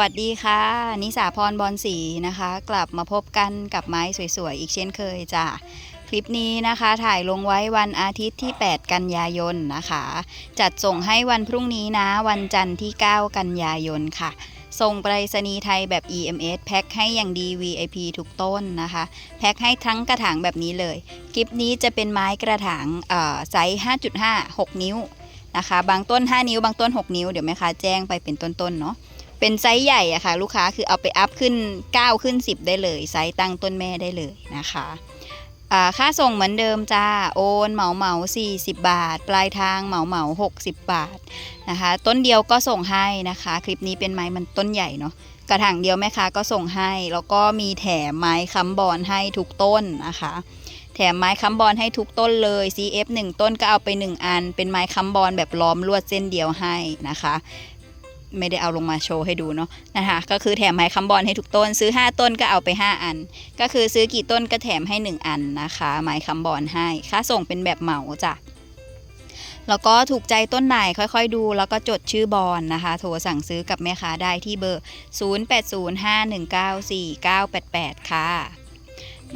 วัสดีค่ะ นิสาพรบอลศรีนะคะ กลับมาพบกันกับไม้สวยๆ อีกเช่นเคยจ้ะคลิปนี้นะคะ ถ่ายลงไว้วันอาทิตย์ที่ 8 กันยายนนะคะ จัดส่งให้วันพรุ่งนี้นะ วันจันทร์ที่ 9 กันยายนค่ะส่งไปรษณีย์ไทยแบบ EMS แพ็คให้อย่างดี VIP ทุกต้นนะคะ แพ็คให้ทั้งกระถางแบบนี้เลย คลิปนี้จะเป็นไม้กระถางไซส์ 5.5 6 นิ้วนะคะ บางต้น 5 นิ้ว บางต้น 6 นิ้ว เดี๋ยวแม่ค้าแจ้งไปเป็นต้นๆเนาะ เป็นไซส์ใหญ่อะค่ะ ลูกค้าคือเอาไปอัพขึ้น 9 ขึ้น 10 ได้เลยไซส์ตั้งต้นแม่ได้เลยนะคะค่าส่งเหมือนเดิมจ้า โอนเหมาเหมา40 บาท ปลายทางเหมาเหมา60 บาทนะคะ ต้นเดียวก็ส่งให้นะคะ คลิปนี้เป็นไม้มันต้นใหญ่เนาะกระถางเดียวแม่ค้าก็ส่งให้ แล้วก็มีแถมไม้ค้ำบอลให้ทุกต้นนะคะ แถมไม้ค้ำบอลให้ทุกต้นเลย CF 1 ต้นก็เอาไป 1 อัน เป็นไม้ค้ำบอลแบบล้อมลวดเส้นเดียวให้นะคะ ไม่ได้เอาลงมาโชว์ให้ดูเนาะนะคะ ก็คือแถมไม้ค้ำบอลให้ทุกต้น ซื้อ 5 ต้นก็เอาไป 5 อัน ก็คือซื้อกี่ต้นก็แถมให้ 1 อันนะคะ ไม้ค้ำบอลให้ค่าส่งเป็นแบบเหมาจ้ะแล้วก็ถูกใจต้นไหนค่อยๆดู แล้วก็จดชื่อบอลนะคะ โทรสั่งซื้อกับแม่ค้าได้ที่เบอร์ 0805194988 ค่ะ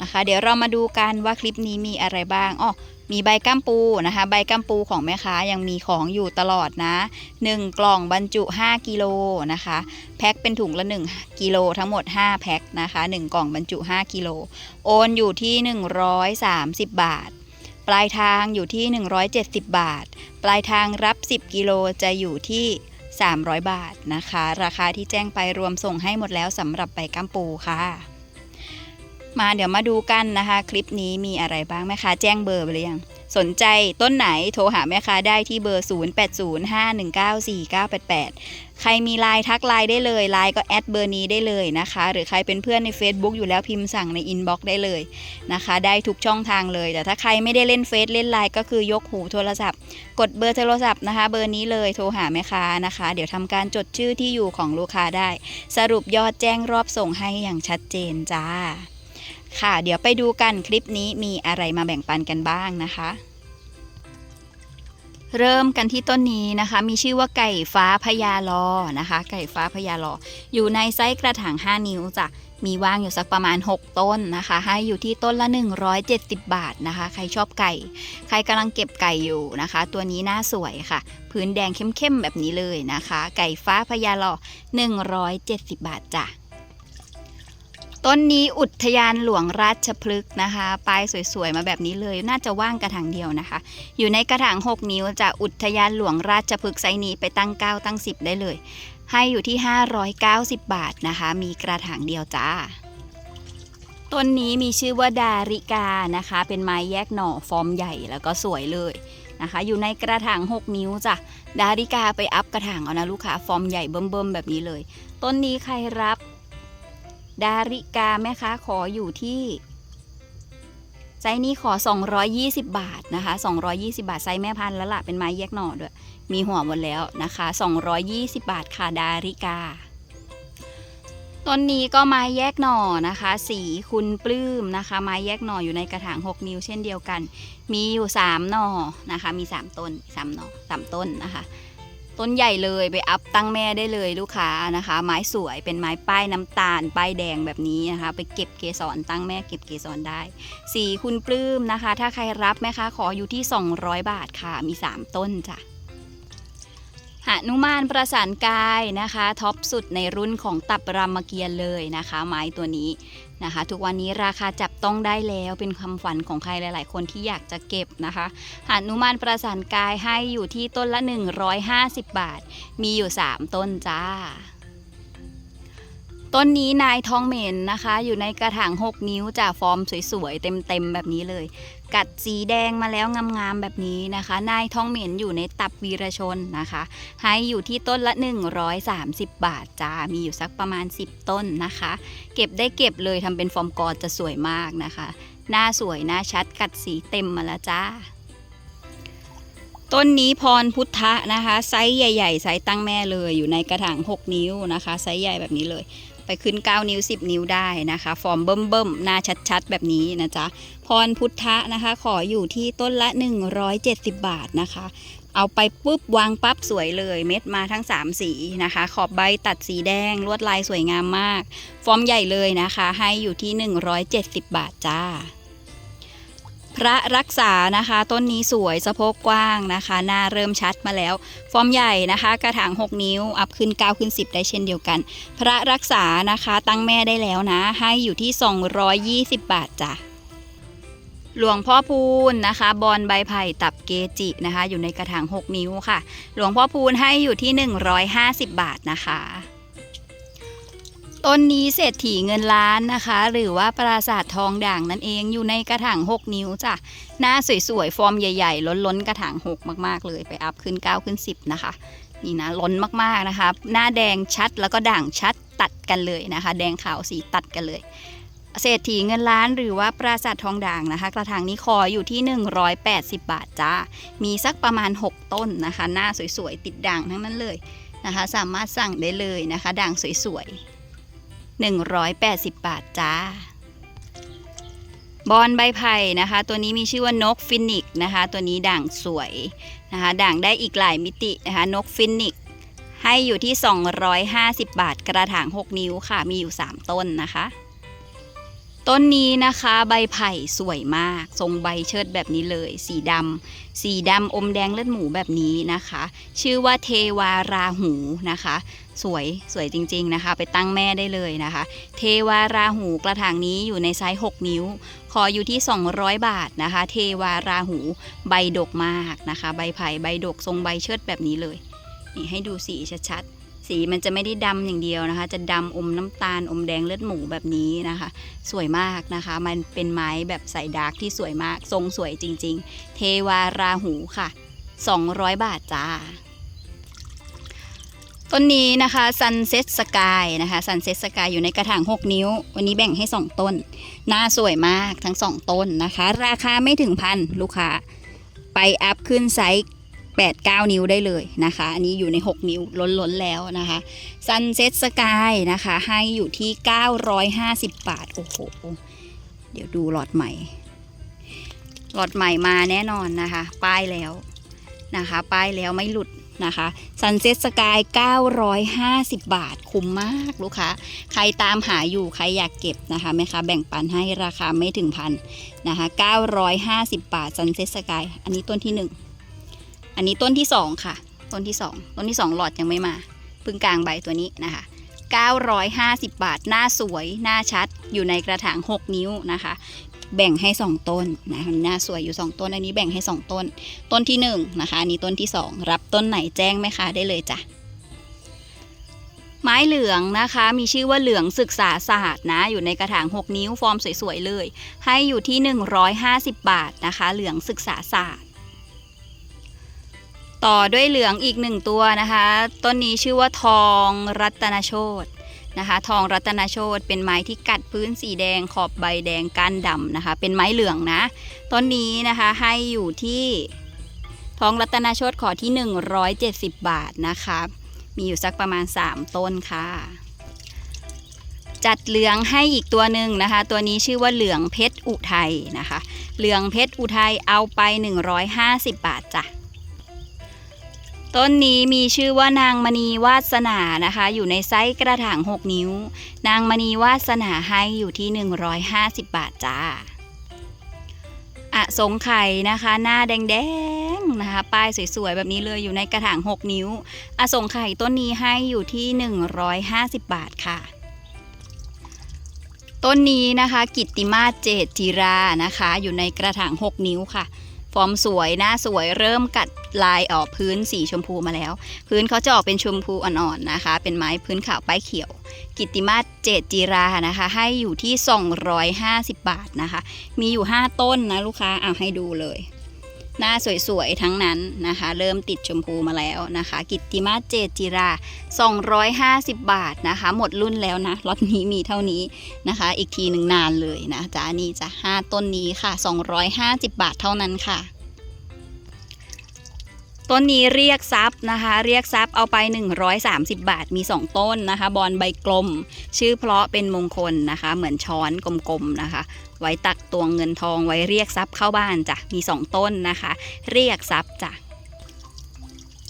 นะคะ เดี๋ยวเรามาดูกันว่าคลิปนี้มีอะไรบ้างอ้อ มีใบก้ามปูนะคะ ใบก้ามปูของแม่ค้ายังมีของอยู่ตลอดนะ 1 กล่องบรรจุ 5กิโลนะคะ แพ็คเป็นถุงละ 1กิโลทั้งหมด 5 แพ็คนะคะ 1 กล่องบรรจุ 5กิโลโอนอยู่ที่ 130 บาท ปลายทางอยู่ที่ 170 บาท ปลายทางรับ 10 กิโลจะอยู่ที่ 300 บาทนะคะ ราคาที่แจ้งไปรวมส่งให้หมดแล้วสำหรับใบก้ามปูค่ะ มาเดี๋ยวมาดูกันนะคะ คลิปนี้มีอะไรบ้างแม่ค้าแจ้งเบอร์ไปหรือยังสนใจต้นไหนโทรหาแม่ค้าได้ที่เบอร์ 0805194988 ใครมีไลน์ทักไลน์ได้เลยไลน์ก็แอดเบอร์นี้ได้เลยนะคะ หรือใครเป็นเพื่อนใน Facebook อยู่แล้วพิมพ์สั่งในอินบ็อกซ์ได้เลยนะคะ ได้ทุกช่องทางเลย แต่ถ้าใครไม่ได้เล่นเฟซเล่นไลน์ก็คือยกหูโทรศัพท์ กดเบอร์โทรศัพท์นะคะ เบอร์นี้เลยโทรหาแม่ค้านะคะ เดี๋ยวทำการจดชื่อที่อยู่ของลูกค้าได้ สรุปยอดแจ้งรอบส่งให้อย่างชัดเจนจ้า ค่ะ เดี๋ยวไปดูกันคลิปนี้มีอะไรมาแบ่งปันกันบ้างนะคะ เริ่มกันที่ต้นนี้นะคะ มีชื่อว่าไก่ฟ้าพญาลอนะคะ ไก่ฟ้าพญาลอ อยู่ในไซส์กระถาง 5 นิ้วจ้ะมีว่างอยู่สักประมาณ 6 ต้นนะคะ ให้อยู่ที่ต้นละ 170 บาทนะคะ ใครชอบไก่ ใครกำลังเก็บไก่อยู่นะคะ ตัวนี้น่าสวยค่ะ พื้นแดงเข้มๆแบบนี้เลยนะคะ ไก่ฟ้าพญาลอ 170 บาทจ้ะ ต้นนี้อุทยานหลวงราชพฤกษ์นะคะปลายสวยๆมาแบบนี้เลยน่าจะว่างกระถางเดียวนะคะ อยู่ในกระถาง 6 นิ้วจะอุทยานหลวงราชพฤกษ์ไซนี้ไปตั้ง 9 ตั้ง 10 ได้เลย ให้อยู่ที่ 590 บาทนะคะ มีกระถางเดียวจ้าต้นนี้มีชื่อว่าดาริกานะคะ เป็นไม้แยกหน่อฟอร์มใหญ่แล้วก็สวยเลยนะคะ อยู่ในกระถาง 6 นิ้วจ้ะดาริกาไปอัพกระถางเอานะลูกค้าฟอร์มใหญ่เบิ่มๆแบบนี้เลย ต้นนี้ใครรับ ดาริกาแม่ค้าขออยู่ที่ไซส์นี้ขอ 220 บาทนะคะ 220 บาทไซส์แม่พันธุ์แล้วล่ะเป็นไม้แยกหน่อด้วย มีหัวหมดแล้วนะคะ 220 บาทค่ะดาริกา ต้นนี้ก็ไม้แยกหน่อนะคะ สีคุณปลื้มนะคะ ไม้แยกหน่ออยู่ในกระถาง 6 นิ้วเช่นเดียวกัน มีอยู่ 3 หน่อนะคะ มี 3 ต้น 3 หน่อ 3 ต้นนะคะ ต้นใหญ่เลยไปอัพตั้งแม่ได้เลยลูกค้านะคะ ไม้สวยเป็นไม้ป้ายน้ำตาล ป้ายแดงแบบนี้นะคะ ไปเก็บเกสรตั้งแม่เก็บเกสรได้ สีคุณปลื้มนะคะ ถ้าใครรับแม่ค้าขออยู่ที่ 200 บาทค่ะ มี 3 ต้นจ้ะหนุมานประสานกายนะคะ ท็อปสุดในรุ่นของตับรามเกียรเลยนะคะ ไม้ตัวนี้ นะคะ ทุกวันนี้ราคาจับต้องได้แล้วเป็นคำฝันของใครหลาย ๆ คนที่อยากจะเก็บนะคะหานุมานประสานกายให้อยู่ที่ต้นละ 150 บาท มีอยู่ 3 ต้นจ้าต้นนี้นายทองเหม็นนะคะ อยู่ในกระถาง 6 นิ้วจากฟอร์มสวยๆ เต็มๆ แบบนี้เลย กัดสีแดงมาแล้วงามๆแบบนี้นะคะ นายทองเหม็นอยู่ในตับวีรชนนะคะ ให้อยู่ที่ต้นละ 130 บาทจ้า มีอยู่สักประมาณ 10 ต้นนะคะ เก็บได้เก็บเลยทำเป็นฟอร์มกอจะสวยมากนะคะ หน้าสวยหน้าชัดกัดสีเต็มมาแล้วจ้า ต้นนี้พรพุทธะนะคะ ไซส์ใหญ่ๆไซส์ตั้งแม่เลยอยู่ในกระถาง 6 นิ้วนะคะ ไซส์ใหญ่แบบนี้เลย ไปขึ้น 9 นิ้ว 10 นิ้วได้นะคะ ฟอร์มเบิ่มๆหน้าชัดๆ แบบนี้นะจ๊ะพรพุทธะนะคะ ขออยู่ที่ต้นละ 170 บาทนะคะ เอาไปปุ๊บวางปั๊บสวยเลยเม็ดมาทั้ง 3 สีนะคะ ขอบใบตัดสีแดง ลวดลายสวยงามมาก ฟอร์มใหญ่เลยนะคะ ให้อยู่ที่ 170 บาทจ้า พระรักษานะคะ ต้นนี้สวยสะโพกกว้างนะคะ หน้าเริ่มชัดมาแล้ว ฟอร์มใหญ่นะคะ กระถาง 6 นิ้ว อัพขึ้น 9 ขึ้น 10 ได้เช่นเดียวกัน พระรักษานะคะตั้งแม่ได้แล้วนะ ให้อยู่ที่ 220 บาทจ้ะหลวงพ่อพูนนะคะ บอลใบไผ่ตับเกจินะคะ อยู่ในกระถาง 6 นิ้วค่ะ หลวงพ่อพูนให้อยู่ที่ 150 บาทนะคะ ต้นนี้เศรษฐีเงินล้านนะคะ หรือว่าปราสาททองด่างนั่นเองอยู่ในกระถาง 6 นิ้วจ้ะ หน้าสวยๆ ฟอร์มใหญ่ๆ ล้นๆ กระถาง 6 มากๆ เลยไปอัพขึ้น 9 ขึ้น 10 นะคะ นี่นะ ล้นมากๆนะคะ หน้าแดงชัดแล้วก็ด่างชัดตัดกันเลยนะคะ แดงขาวสีตัดกันเลยเศรษฐีเงินล้านหรือว่าปราสาททองด่างนะคะ กระถางนี้คออยู่ที่ 180 บาทจ้า มีสักประมาณ 6 ต้นนะคะ หน้าสวยๆ ติดด่างทั้งนั้นเลยนะคะ สามารถสั่งได้เลยนะคะ ด่างสวยๆ 180 บาทจ้า บอลใบไผ่นะคะ ตัวนี้มีชื่อว่านกฟินิกซ์นะคะ ตัวนี้ด่างสวยนะคะ ด่างได้อีกหลายมิตินะคะ นกฟินิกซ์ให้อยู่ที่ 250 บาทกระถาง 6 นิ้วค่ะ มีอยู่ 3 ต้นนะคะ ต้นนี้นะคะใบไผ่สวยมาก ทรงใบเชิดแบบนี้เลย สีดำสีดำอมแดงเลือดหมูแบบนี้นะคะ ชื่อว่าเทวาราหูนะคะ สวยสวยจริงๆนะคะ ไปตั้งแม่ได้เลยนะคะ เทวาราหูกระถางนี้อยู่ในไซส์6 นิ้ว ขออยู่ที่ 200 บาทนะคะ เทวาราหูใบดกมากนะคะ ใบไผ่ใบดกทรงใบเชิดแบบนี้เลยนี่ให้ดูสีชัดๆ สีมันจะไม่ได้ดำอย่างเดียวนะคะ จะดำอมน้ำตาลอมแดงเลือดหมูแบบนี้นะคะ สวยมากนะคะ มันเป็นไม้แบบใส่ดาร์กที่สวยมาก ทรงสวยจริง ๆ เทวาราหูค่ะ 200 บาทจ้าต้นนี้นะคะ Sunset Sky นะคะ Sunset Sky อยู่ในกระถาง 6 นิ้ว วันนี้แบ่งให้ 2 ต้น หน้าสวยมากทั้ง 2 ต้นนะคะ ราคาไม่ถึงพันลูกค้า ไปอัพขึ้นไซส์ 8 9 นิ้วได้เลยนะคะ อันนี้อยู่ใน 6 นิ้วล้นๆแล้วนะคะ Sunset Sky นะคะ ให้อยู่ที่ 950 บาท โอ้โห เดี๋ยวดูหลอดใหม่ หลอดใหม่มาแน่นอนนะคะ ป้ายแล้วนะคะ ป้ายแล้วไม่หลุดนะคะ Sunset Sky 950 บาท คุ้มมากลูกค้า ใครตามหาอยู่ ใครอยากเก็บนะคะแม่ค้าแบ่งปันให้ราคาไม่ถึงพันนะคะ 950 บาท Sunset Sky อันนี้ต้นที่ 1 อันนี้ต้นที่2ค่ะ ต้นที่2ต้นที่2หลอดยังไม่มาพึ่งกลางใบตัวนี้นะคะ 950 บาท หน้าสวย หน้าชัด อยู่ในกระถาง 6 นิ้วนะคะ แบ่งให้ 2 ต้นนะหน้าสวยอยู่ 2 ต้น อันนี้แบ่งให้ 2 ต้น ต้นที่1นะคะ อันนี้ต้นที่ 2 รับต้นไหนแจ้งไหมคะ ได้เลยจ้ะ ไม้เหลืองนะคะ มีชื่อว่าเหลืองศึกษาศาสตร์นะ อยู่ในกระถาง 6 นิ้ว ฟอร์มสวยๆเลย ให้อยู่ที่ 150 บาทนะคะ เหลืองศึกษาศาสตร์ ต่อด้วยเหลืองอีกหนึ่งตัวนะคะ ต้นนี้ชื่อว่าทองรัตนโชตนะคะ ทองรัตนโชตเป็นไม้ที่กัดพื้นสีแดงขอบใบแดงก้านดำนะคะ เป็นไม้เหลืองนะ ต้นนี้นะคะให้อยู่ที่ทองรัตนโชตขอที่ 170 บาทนะคะ มีอยู่สักประมาณ 3 ต้นค่ะ จัดเหลืองให้อีกตัวหนึ่งนะคะ ตัวนี้ชื่อว่าเหลืองเพชรอุทัยนะคะ เหลืองเพชรอุทัยเอาไป 150 บาทจ้ะ ต้นนี้มีชื่อว่านางมณีวาสนานะคะ อยู่ในไซส์กระถาง 6 นิ้ว นางมณีวาสนาให้อยู่ที่ 150 บาทจ้าอะสงไข่นะคะ หน้าแดงๆนะคะ ป้ายสวยๆ แบบนี้เลยอยู่ในกระถาง 6 นิ้วอสงไข่ต้นนี้ให้อยู่ที่ 150 บาทค่ะ ต้นนี้นะคะ กิตติมาเจตจิรานะคะ อยู่ในกระถาง 6 นิ้วค่ะ ฟอร์มสวยหน้าสวยเริ่มกัดลายออกพื้นสีชมพูมาแล้ว พื้นเขาจะออกเป็นชมพูอ่อนๆนะคะ เป็นไม้พื้นขาวป้ายเขียว กิติมาศเจตจีรานะคะ ให้อยู่ที่ 250 บาทนะคะ มีอยู่ 5 ต้นนะลูกค้าเอาให้ดูเลย หน้าสวยๆ ทั้งนั้นนะคะ เริ่มติดชมพูมาแล้วนะคะ กิตติมาเจจิรา 250 บาทนะคะ หมดรุ่นแล้วนะล็อตนี้มีเท่านี้นะคะ อีกทีหนึ่งนานเลยนะจ้านี่จะ5ต้นนี้ค่ะ 250 บาทเท่านั้นค่ะ ต้นนี้เรียกซับนะคะ เรียกซับเอาไป 130 บาทมี 2 ต้นนะคะ บอลใบกลม ชื่อเพราะเป็นมงคลนะคะ เหมือนช้อนกลมๆนะคะ ไว้ตักตวงเงินทองไว้เรียกทรัพย์เข้าบ้านจ้ะมี 2 ต้นนะคะ เรียกทรัพย์จ้ะ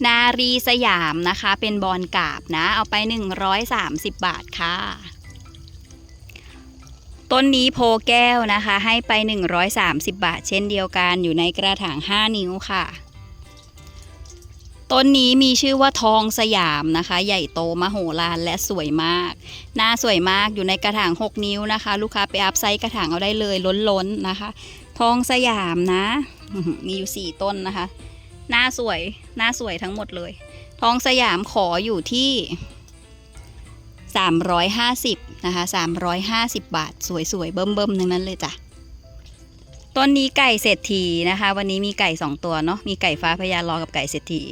นารีสยามนะคะ เป็นบอลกาบนะ เอาไป 130 บาทค่ะต้นนี้โพแก้วนะคะ ให้ไป 130 บาท เช่นเดียวกันอยู่ในกระถาง 5 นิ้วค่ะ ต้นนี้มีชื่อว่าทองสยามนะคะ ใหญ่โตมโหฬารและสวยมาก หน้าสวยมากอยู่ในกระถาง 6 นิ้วนะคะ ลูกค้าไปอัพไซส์กระถางเอาได้เลยล้นๆนะคะ ทองสยามนะ มีอยู่ 4 ต้นนะคะ หน้าสวยหน้าสวยทั้งหมดเลย ทองสยามขออยู่ที่ 350นะคะ350 บาท สวยๆเบิ่มๆทั้งนั้นเลยจ้ะ ต้นนี้ไก่เศรษฐีนะคะ วันนี้มีไก่2ตัวเนาะมีไก่ฟ้าพญารอกับไก่เศรษฐี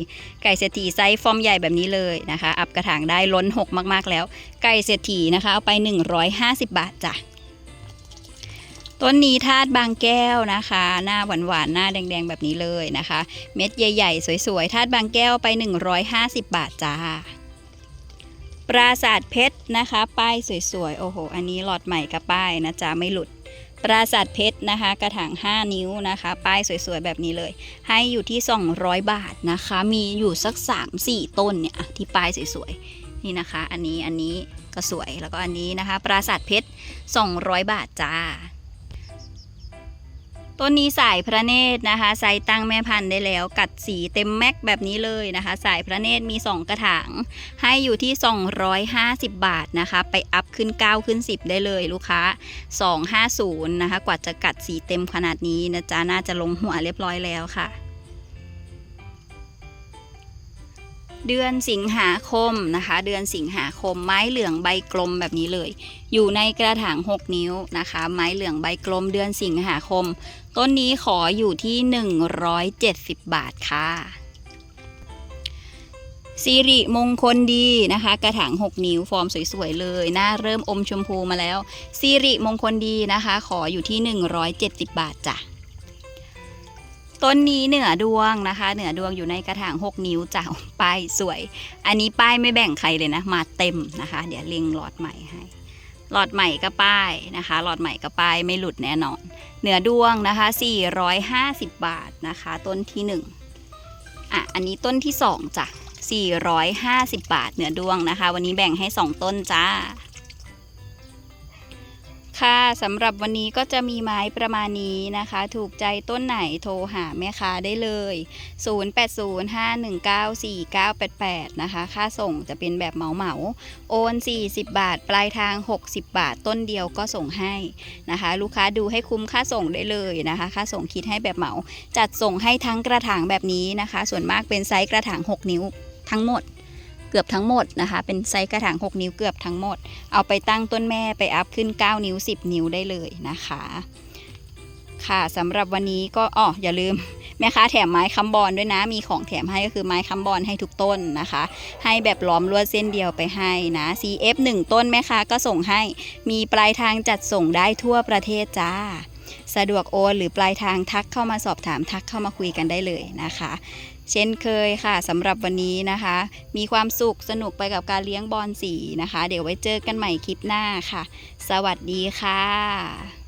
ไก่เศรษฐีไซส์ฟอร์มใหญ่แบบนี้เลยนะคะ อัพกระถางได้ล้น6มากๆแล้ว ไก่เศรษฐีนะคะเอาไป 150 บาทจ้ะต้นนี้ธาตุบางแก้วนะคะ หน้าหวานๆหน้าแดงๆแบบนี้เลยนะคะ เม็ดใหญ่ๆ สวยๆธาตุบางแก้วไป 150 บาทจ้าปราสาทเพชรนะคะ ป้ายสวยๆ โอ้โห อันนี้หลอดใหม่กับป้ายนะจ๊ะ ไม่หลุด ปราสาทเพชรนะคะ กระถาง 5 นิ้วนะคะ ป้ายสวยๆ แบบนี้เลย ให้อยู่ที่ 200 บาทนะคะ มีอยู่สัก 3-4 ต้นเนี่ยที่ป้ายสวยๆ นี่นะคะ อันนี้ อันนี้ก็สวย แล้วก็อันนี้นะคะ ปราสาทเพชร 200 บาทจ้า ต้นนี้สายพระเนตรนะคะไซส์ตั้งแม่พันธุ์ได้แล้ว กัดสีเต็มแม็กแบบนี้เลยนะคะ สายพระเนตรมี 2 กระถาง ให้อยู่ที่ 250 บาทนะคะ ไปอัพขึ้น 9 ขึ้น 10 ได้เลยลูกค้า 250 นะคะ กว่าจะกัดสีเต็มขนาดนี้นะจ๊ะน่าจะลงหัวเรียบร้อยแล้วค่ะเดือนสิงหาคมนะคะ เดือนสิงหาคมไม้เหลืองใบกลมแบบนี้เลย อยู่ในกระถาง 6 นิ้วนะคะ ไม้เหลืองใบกลมเดือนสิงหาคม ต้นนี้ขออยู่ที่ 170 บาทค่ะสิริมงคลดีนะคะ กระถาง 6 นิ้วฟอร์มสวย ๆ เลยหน้าเริ่มอมชมพูมาแล้วสิริมงคลดีนะคะ ขออยู่ที่ 170 บาทจ้ะต้นนี้เหนือดวงนะคะ เหนือดวงอยู่ในกระถาง 6 นิ้วจ้ะป้ายสวย อันนี้ป้ายไม่แบ่งใครเลยนะ มาเต็มนะคะ เดี๋ยวเล็งหลอดใหม่ให้ หลอดใหม่กระป้ายนะคะ หลอดใหม่กระป้ายไม่หลุดแน่นอน เหนือดวงนะคะ 450 บาทนะคะ ต้นที่ 1 อะ อันนี้ต้นที่ 2จ้ะ450 บาทเหนือดวงนะคะ วันนี้แบ่งให้ 2 ต้นจ้า ค่ะสำหรับวันนี้ก็จะมีไม้ประมาณนี้นะคะ ถูกใจต้นไหนโทรหาแม่ค้าได้เลย 0805194988 นะคะ ค่าส่งจะเป็นแบบเหมาเหมาโอน 40 บาท ปลายทาง 60 บาท ต้นเดียวก็ส่งให้นะคะ ลูกค้าดูให้คุ้มค่าส่งได้เลยนะคะ ค่าส่งคิดให้แบบเหมา จัดส่งให้ทั้งกระถางแบบนี้นะคะ ส่วนมากเป็นไซส์กระถาง 6 นิ้วทั้งหมด กือบทั้งหมดนะคะ เป็นไซส์กระถาง 6 นิ้วเกือบทั้งหมด เอาไปตั้งต้นแม่ไปอัพขึ้น 9 นิ้ว 10 นิ้วได้เลยนะคะ ค่ะสำหรับวันนี้ก็อ๋ออย่าลืมแม่ค้าแถมไม้ค้ำบอลด้วยนะ มีของแถมให้ก็คือไม้ค้ำบอลให้ทุกต้นนะคะ ให้แบบล้อมลวดเส้นเดียวไปให้นะ CF 1 ต้นแม่ค้าก็ส่งให้ มีปลายทางจัดส่งได้ทั่วประเทศจ้า สะดวกโอนหรือปลายทางทักเข้ามาสอบถามทักเข้ามาคุยกันได้เลยนะคะ เช่นเคยค่ะสำหรับวันนี้นะคะ มีความสุขสนุกไปกับการเลี้ยงบอลสีนะคะ เดี๋ยวไว้เจอกันใหม่คลิปหน้าค่ะ สวัสดีค่ะ